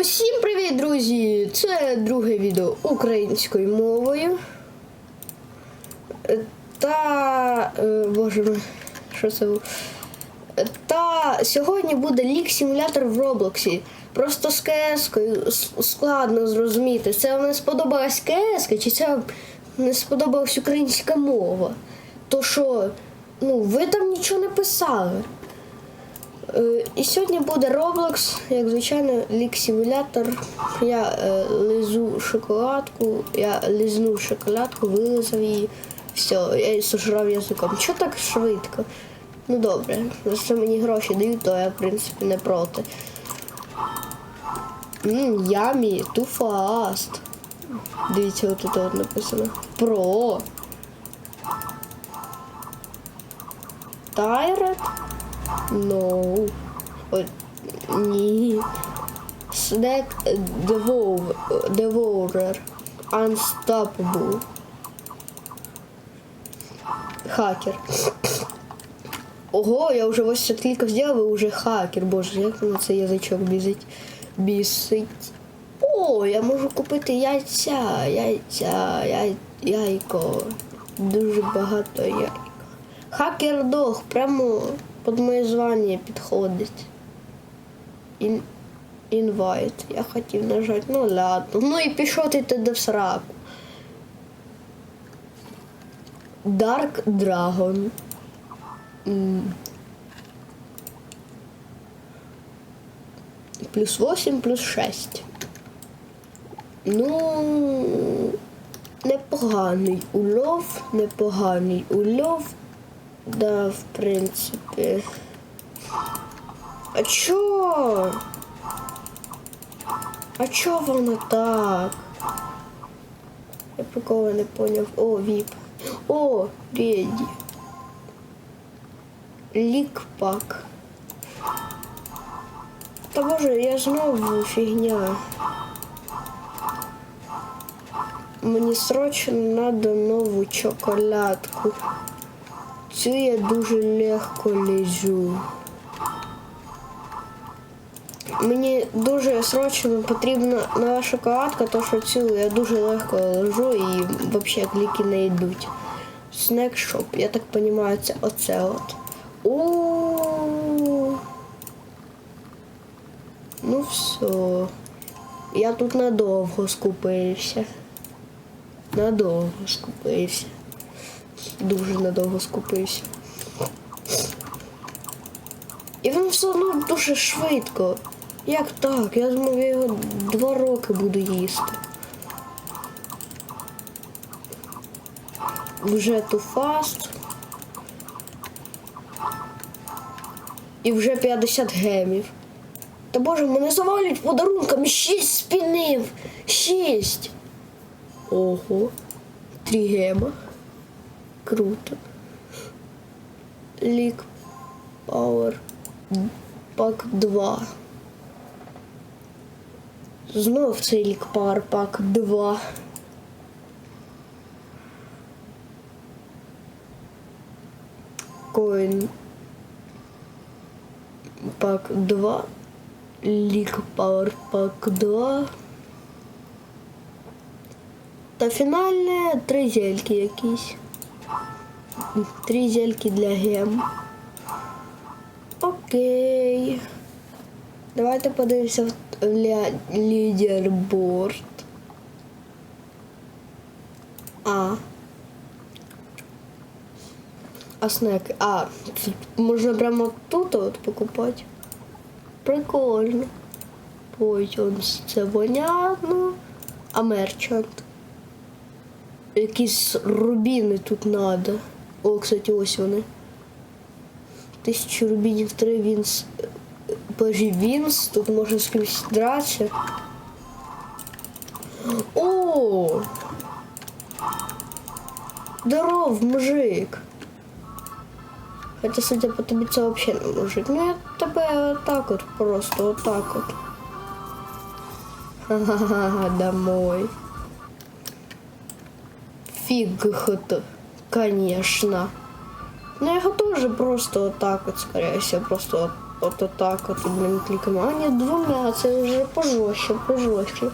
Усім привіт, друзі! Це друге відео українською мовою. Та. е, Боже мій, що це Та сьогодні буде лік-симулятор в Роблоксі. Просто з КС-кою складно зрозуміти, це вам не сподобалась КС, чи це не сподобалась українська мова. То що, ну, ви там нічого не писали. Е, І сьогодні буде Roblox, як звичайно, лік-симулятор. Я е, лизу шоколадку, я лизнув шоколадку, вилизав її. Все, я її сожрав язиком. Чого так швидко? Ну добре, це мені гроші дають, то я в принципі не проти. Ммм, ямі, too fast. Дивіться, отут от написано. Про. Тайрет. No. Ой, ні. Snack Devour, Devourer. Unstoppable. Хакер. Ого, я вже ось клікав зробив, і вже хакер. Боже, як на цей язичок бізить. Бісить. О, я можу купити яйця, яйця, яй, яйко. Дуже багато яйка. Хакер дог прямо під моє звання підходить. Ін... Інвайт. Я хотів нажати, ну ладно. Ну і пішов ти туди в сраку. Dark Dragon. Плюс 8, плюс 6. Ну, непоганий улов, непоганий улов. Да, в принципі. А чо? А чо воно так? Я приколи не поняв. О, віп. О, Реді. Лікпак. Та боже, я знову фігня. Мені срочно надо нову чоколадку. Цю я дуже легко лежу. Мені дуже срочно потрібна нова шоколадка, то що цю я дуже легко лежу і взагалі кліки не йдуть. Снекшоп, я так розумію, це оце от. О. Ну все. Я тут надовго скупився. Надовго скупився. Дуже надовго скупився. І він все одно дуже швидко. Як так? Я думав, я його два роки буду їсти. Вже too fast. І вже 50 гемів. Та боже, мене завалюють подарунками. 6 спінив. 6. Ого. 3 гема. Круто. Лік Power Пак 2. Знов цей лік Power Пак 2. Коін Пак 2. Лік Power Пак 2. Та фінальне три зельки якісь. Три зельки для гем. Окей. Давайте подивимося в лідерборд. А. А снек. А, можна прямо тут от покупати. Прикольно. Потім це понятно. А мерчант. Якісь рубіни тут надо. О, кстати, ось вони. Тисячу рубінів три вінс. Подожди, вінс, тут можна з кимось дратися. О! Здоров, мужик. Хотя, судя по тобі, це взагалі не мужик. Ну я тебе отак от просто, отак от. Ха-ха-ха, домой. Фиг это, Конечно. Ну, я його теж просто отак от, скорее всего, просто от От отак, от, блін, клікаємо. А ні, двома, це вже пожорстче, пожорстче.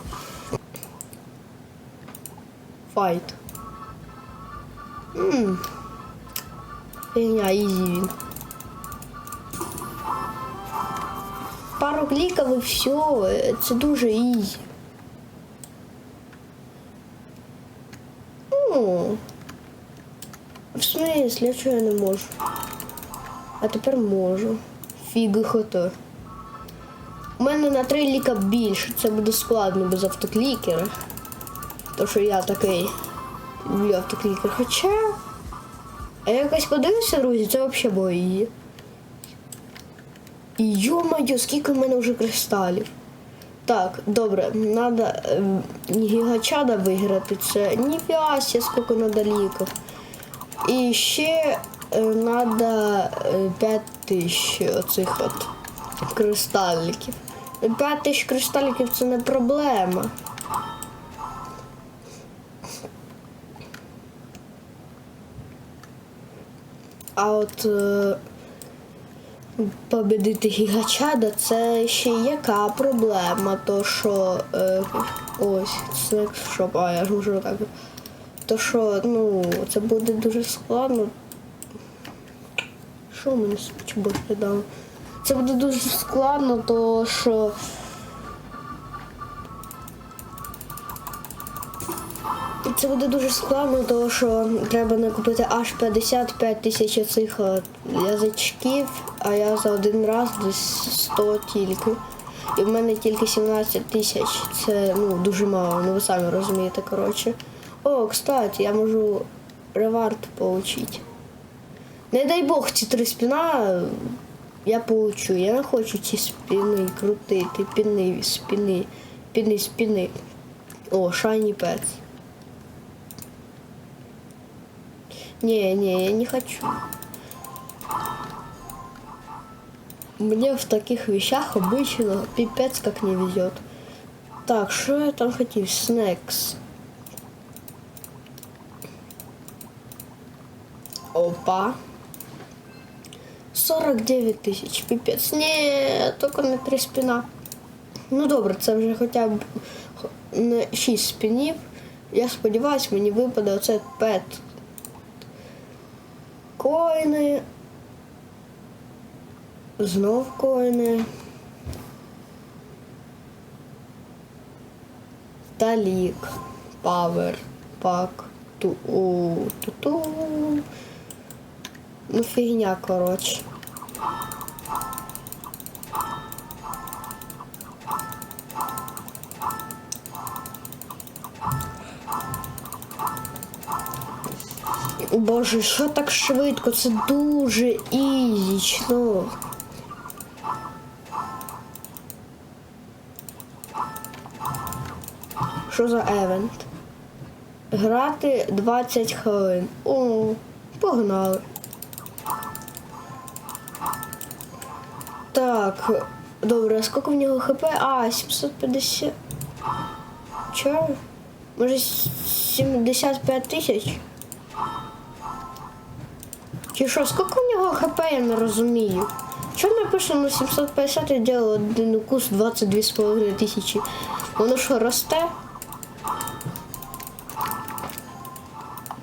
Файт. Ммм. Фігня, ізі він. Пару кліків і все, це дуже ізі. Ну, а я не можу? А тепер можу. Фіги хото. У мене на три ліка більше. Це буде складно без автоклікера. То що я такий люблю автоклікер. Хоча. А я якось подивився, друзі, це взагалі бої. Йо-моє, скільки в мене вже кристалів. Так, добре, надо е, гігачада виграти. Це ніфіга себе, скільки надо ліків. І ще е, е, 5 тисяч оцих от кристаліків. 5 тисяч кристаліків це не проблема. А от е, победити гігачада це ще яка проблема, то що е, ось це що, а я ж можу так. То що, ну, це буде дуже складно. Що мені більше дав? Це буде дуже складно, то що. Це буде дуже складно, тому що треба накупити аж 55 тисяч цих е, язичків, а я за один раз десь 100 тільки. І в мене тільки 17 тисяч. Це ну, дуже мало, ну ви самі розумієте, коротше. О, кстати, я можу ревард получить. Не дай Бог, ці три спіна я получу. Я не хочу ці спіни крутити, піни, спіни, піни, спіни. О, шайні пец. Не, не, я не хочу. Мне в таких вещах обычно пипец как не везет. Так, что я там хотел? Снекс. Опа. 49 тисяч, пипец. Ні, тільки не три спіна. Ну добре, це вже хоча б не 6 спінів. Я сподіваюсь, мені випаде оце пет. Коїни. Знов коїни. Талік. Павер. Пак. Ту. Ну, фігня, коротше. Боже, що так швидко? Це дуже ізічно. Що за евент? Грати 20 хвилин. О, погнали. Так, добре, а скільки в нього хп? А, 750. Чо? Може 75 тисяч? Чи що, скільки в нього хп, я не розумію. Чого написано 750 я делаю один укус 22,5 тисячі? Воно що, росте?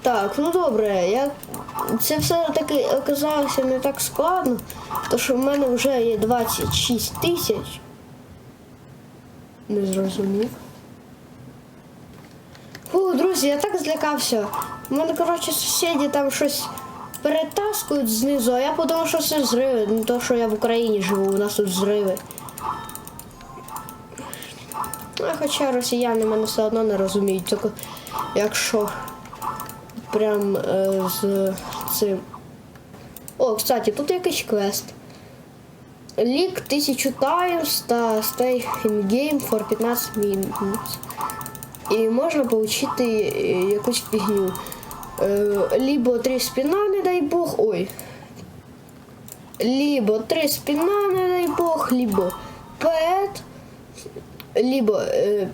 Так, ну добре, я... це все-таки оказалося не так складно, тому що в мене вже є 26 тисяч. Не зрозумів. Фу, друзі, я так злякався. У мене, коротше, сусіди там щось перетаскують знизу, а я подумав, що це зриви. Не то, що я в Україні живу, у нас тут зриви. А хоча росіяни мене все одно не розуміють, тільки якщо прям е, з цим. О, кстати, тут якийсь квест. Лік 1000 times та stay in game for 15 minutes. І можна отримати якусь фігню. Е, либо три спина, не дай бог. Ой. Либо три спина, не дай бог, либо пэт, либо э,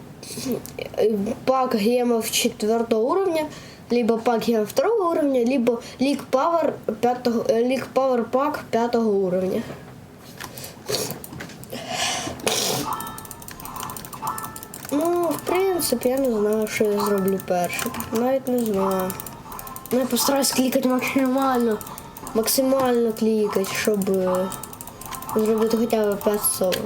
э, пак гемов четвертого уровня, либо пак гемов второго уровня, либо лик пауэр пятого, э, лик пауэр пак пятого уровня. Ну, в принципі, я не знаю, що я зроблю першим. Навіть не знаю. Ну, я постараюсь клікати максимально. Максимально клікати, щоб е, зробити хоча б 500.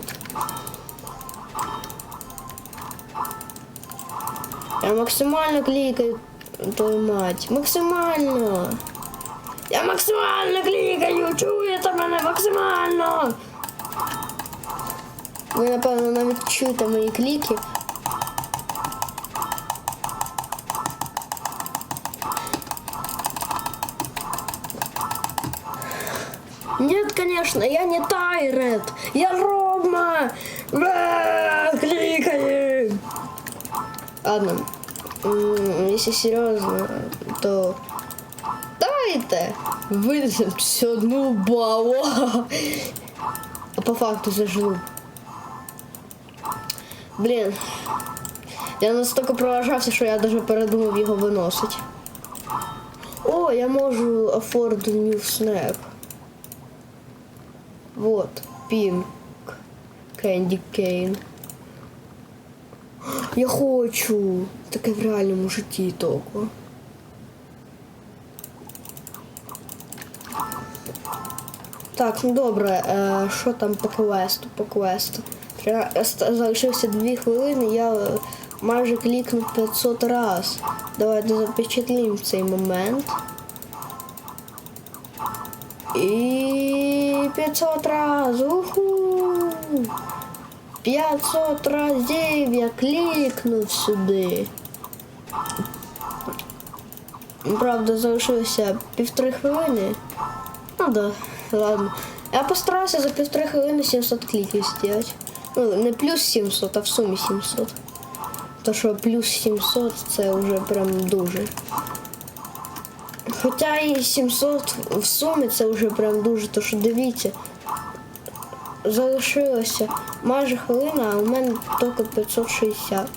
Я максимально клікаю, твою мать. Максимально. Я максимально клікаю, чуєте мене максимально. Ви, напевно, навіть чуєте мої кліки. Нет, конечно, я не Тайрет. Я Рома. Ва, кликаем. Ладно, м, Если серьезно, то давайте вылезем все одну балу. А по факту зажгу. Блін. Я настільки проважався, що я навіть передумав його виносити. О, я можу afford new snap. Вот, pink candy cane. Я хочу. Таке в реальному житті тільки. Так, ну добре, е, що там по квесту? По квесту. Залишилося 2 хвилини, я майже клікнув 500 раз. Давайте запечатлім цей момент. І 500 раз. Уху! 500 разів я клікнув сюди. Правда, залишилося півтори хвилини. Ну да, ладно. Я постараюся за півтори хвилини 700 кліків зробити. Ну, не плюс 700, а в сумі 700. То що плюс 700 це вже прям дуже. Хоча і 700 в сумі це вже прям дуже, то що дивіться. Залишилося майже хвилина, а у мене тільки 560.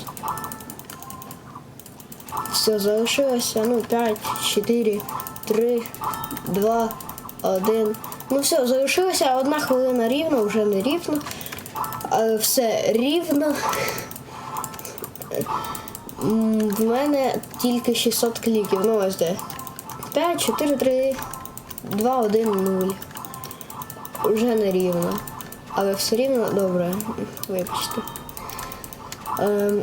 Все, залишилося, ну, 5, 4, 3, 2, 1. Ну все, залишилося одна хвилина рівно, вже не рівно. Все рівно. В мене тільки 600 кліків. Ну ось де. 5, 4, 3, 2, 1, 0. Вже не рівно. Але все рівно добре. Вибачте. Ем,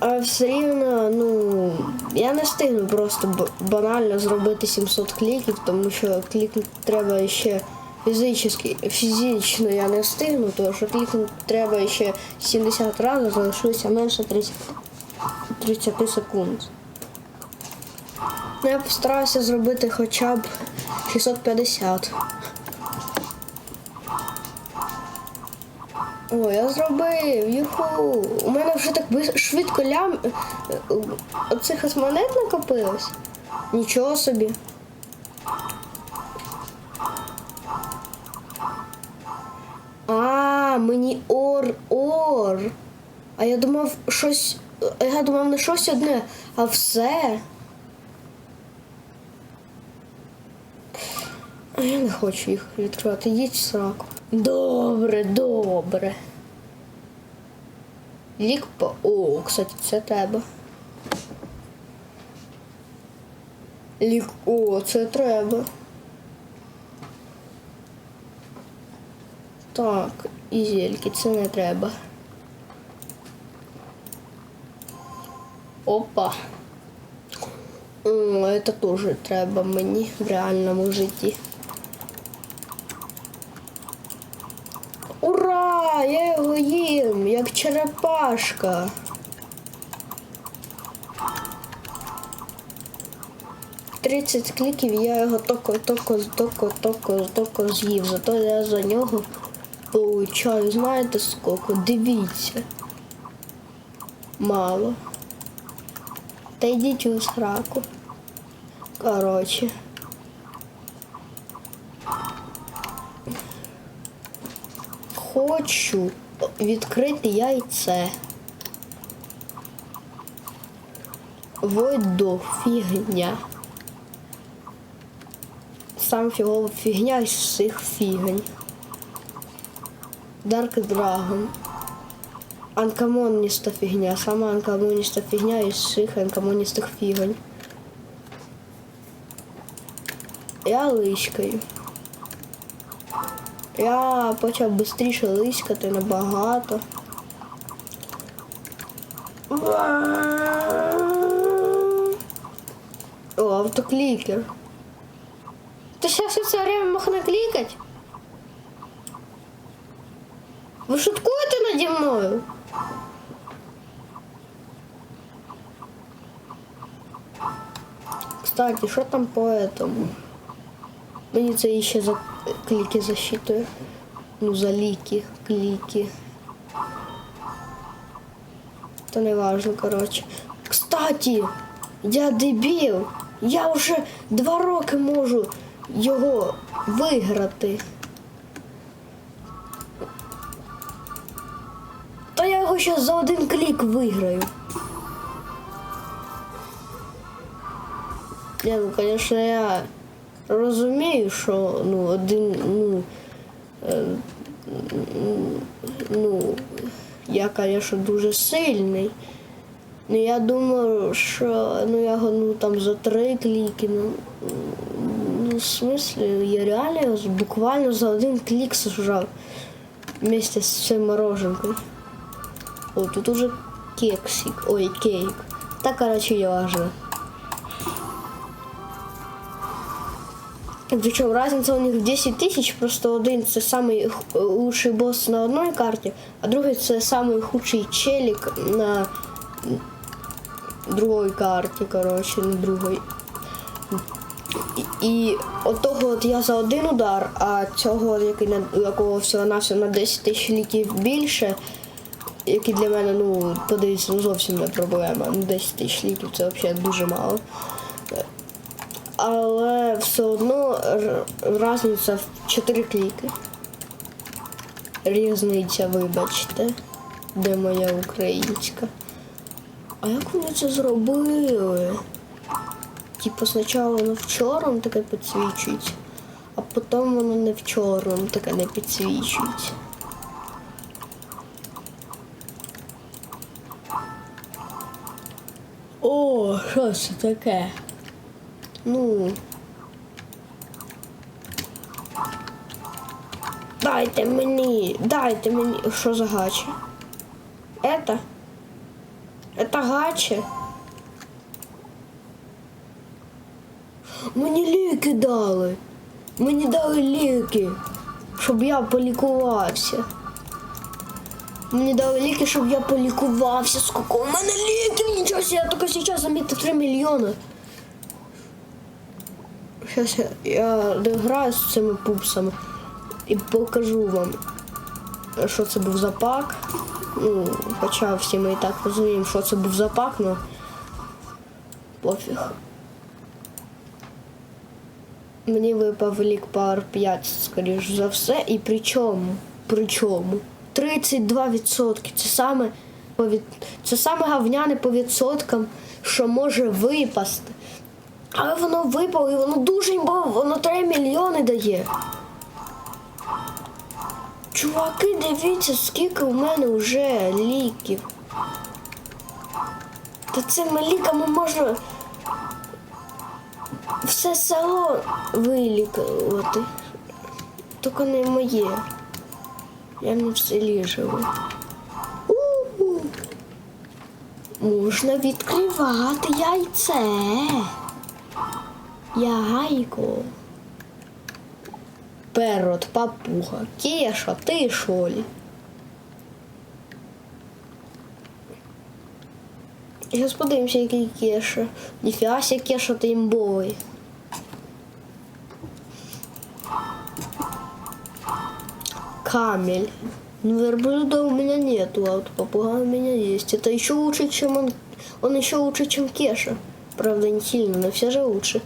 але все рівно, ну, я не встигну просто банально зробити 700 кліків, тому що клікнути треба ще фізично, фізично я не встигну, тому що клікнути треба ще 70 разів, залишилося менше 30, 30 секунд. Ну, я постараюся зробити хоча б 650. О, я зробив, юху. У мене вже так швидко лям оцих ось монет накопилось. Нічого собі. А, мені ор ор. А я думав щось. Я думав не щось одне, а все. А я не хочу їх відкривати. Їдь сраку. Добре, добре. Лік по. О, кстати, це треба. Лік. О, це треба. Так, і зельки, це не треба. Опа. О, це теж треба мені в реальному житті. Ура! Я його їм, як черепашка. Тридцять кліків я його токо, токо, токо, токо, токо з'їв. Зато я за нього получаю, знаєте скільки? Дивіться. Мало. Та йдіть у сраку. Коротше. Хочу відкрити яйце. Войду фігня. Сам фігова фігня із всіх фігень. Dark Dragon. Анкамоніста фігня. Сама анкамоніста фігня із всіх анкамоністих фігонь. Я лиськаю. Я почав швидше лиськати набагато. О, автокликер. Ты сейчас все время мог накликать? Вы шуткуете надо мною? Кстати, что там по этому? Мені це ще за кліки засчитує. Ну, за ліки, кліки. Та не важно, коротше. Кстати, я дебіл. Я вже два роки можу його виграти. Та я його ще за один клік виграю. Ні, ну, звісно, я розумію, що ну, один, ну, е, ну, я, звісно, дуже сильний. Ну, я думаю, що ну, я ну, там за три кліки. Ну, ну, в смислі, я реально буквально за один клік сожрав вместе з цим мороженкою. О, тут уже кексик. Ой, кейк. Та, короче, не важно. Причем разница у них 10 тисяч, просто один це самий х- лучший босс на одній карті, а другий це самий худший челік на другій карті, коротше, на другій. І, і отого от я за один удар, а цього, який на якого всього на на 10 тисяч ліків більше, який для мене, ну, подивіться, ну зовсім не проблема. Ну, 10 тисяч ліків це взагалі дуже мало. Але все одно різниця в 4 кліки. Різниця, вибачте, де моя українська. А як вони це зробили? Типу спочатку воно в чорному таке підсвічується, а потім воно не в чорному таке не підсвічується. О, що це таке? Ну. Дайте мені, дайте мені. Що за гача? Это? Это гача? Мені ліки дали. Мені дали ліки, щоб я полікувався. Мені дали ліки, щоб я полікувався. Скільки у мене ліків? Нічого себе, я тільки зараз замітив 3 мільйони. Зараз я, дограю з цими пупсами і покажу вам, що це був за пак. Ну, хоча всі ми і так розуміємо, що це був за пак, але пофіг. Мені випав лік Power 5, скоріш за все. І при чому? При чому? 32%. Це саме, це саме гавняне по відсоткам, що може випасти. Але воно випало і воно дуже імбове, воно 3 мільйони дає. Чуваки, дивіться, скільки у мене вже ліків. Та цими ліками можна все село вилікувати. Тільки не моє. Я не в селі живу. У-у. Можна відкривати яйце. Яйко. Перот, папуга, Кеша, ти ли? Зараз подивимося, який кеша. Ніфіга ся кеша ти імбовий. Камель. Ну, верблюда у меня нету, а вот попугай у меня есть. Это еще лучше, чем он. Он еще лучше, чем Кеша. Правда, не сильно, но все же лучше.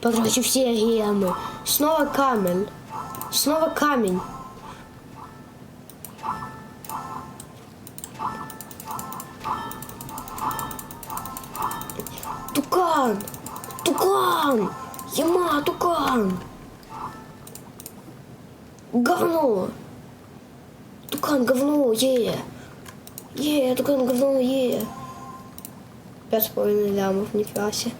Потрачу все гемы. Снова камень. Снова камень. Тукан! Тукан! Яма, тукан! Говно! Тукан говно, е! Е, тукан говно, е! Пять с половиной лямов, нифига себе.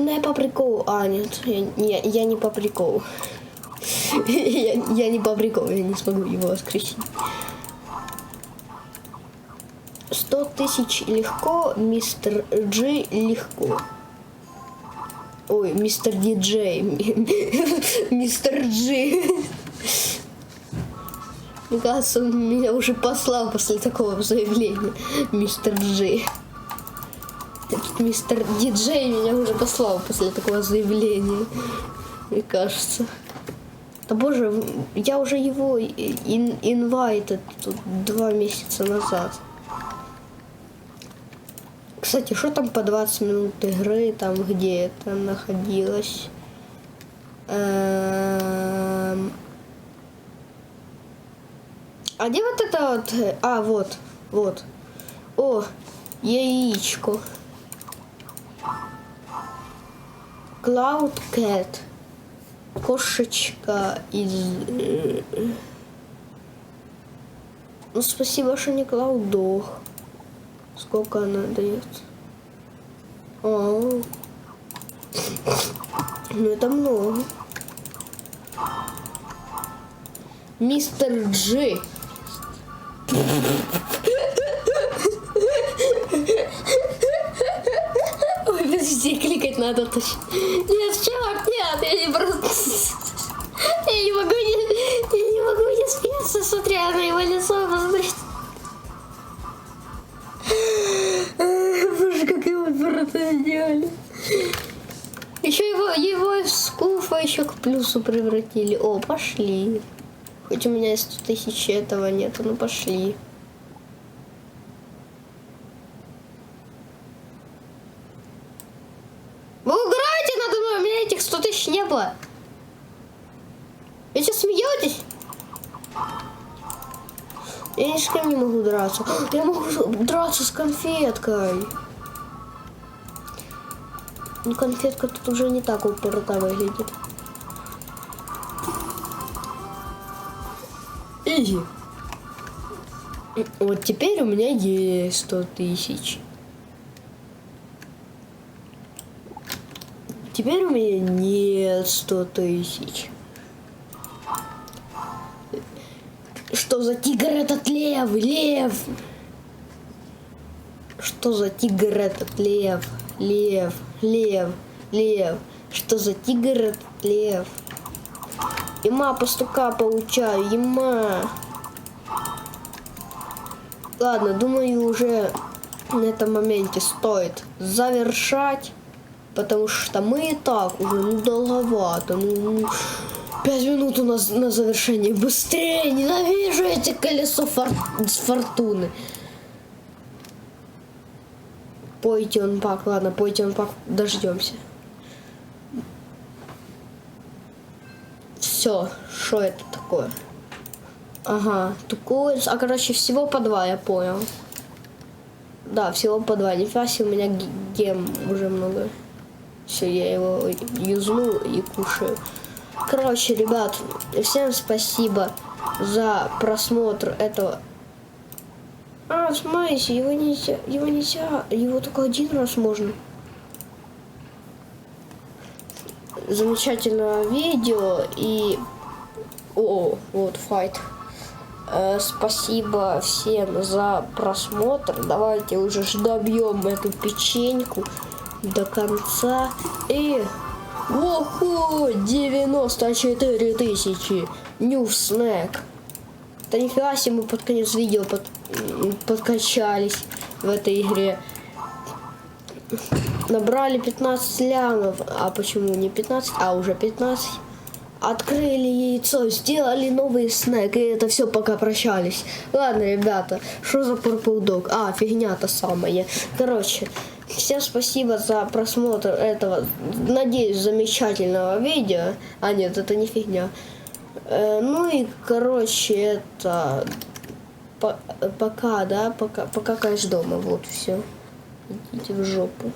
Не по приколу. А, нет, я, не, я не по приколу. я, я не по приколу, я не смогу его воскресить. 100 тысяч легко, мистер Джи легко. Ой, мистер Диджей. мистер Джи. Мне кажется, он меня уже послал после такого заявления. Мистер Джи. Мистер Диджей меня уже послал после такого заявления. Мне кажется. Да боже, я уже его ин инвайтед тут два месяца назад. Кстати, что там по 20 минут игры, там где это находилось? Эм, А где вот это вот? А, вот, вот. О, яичко. Cloud Cat. Кошечка из... э, Ну, спасибо, что не Cloud Dog. Сколько она дает? О, ну это много. Мистер Джи. Надо точно. Нет, черт, нет, я не просто... Я не могу не... Я не могу не смеяться, смотря на его лицо, посмотрите. Боже, как его просто сделали. Еще его, его из скуфа еще к плюсу превратили. О, пошли. Хоть у меня и 100 тысяч этого нету, ну пошли. Вы угораете надо мной, у меня этих 100 тысяч не было. Вы что, смеетесь? Я ни с кем не могу драться. Я могу драться с конфеткой. Ну, конфетка тут уже не так упорота выглядит. Изи. Вот теперь у меня есть 100 тысяч. Теперь у меня нет 100 тысяч. Что за тигр этот лев? Лев! Что за тигр этот лев? Лев, лев, лев. Что за тигр этот лев? Има пастука получаю, има. Ладно, думаю, уже на этом моменте стоит завершать. Потому что мы и так уже ну, долговато. Ну, ну, пять минут у нас на завершение. Быстрее! Ненавижу эти колесо фор- с фортуны. Пойте он пак, ладно, пойте он пак, дождемся. Все, что это такое? Ага, такое, а короче всего по два, я понял. Да, всего по два. Нифига себе, у меня ге- гем уже много. Все, я его юзну и кушаю. Короче, ребят, всем спасибо за просмотр этого. А, смотрите, его нельзя, его нельзя, его только один раз можно. Замечательного видео и... О, вот, файт. Э, спасибо всем за просмотр. Давайте уже добьем эту печеньку до конца. И... Ого, 94 тысячи. Snack. Да нифига себе мы под конец видео под- подкачались в этой игре. Набрали 15 лямов. А почему не 15, а уже 15? Открыли яйцо, сделали новый снэк, и это все пока прощались. Ладно, ребята, что за Purple Dog? А, фигня-то самая. Короче, всем спасибо за просмотр этого, надеюсь, замечательного видео. А, нет, это не фигня. Э, ну и, короче, это... по- пока, да, пока, пока кайф дома, вот все. Идите в жопу.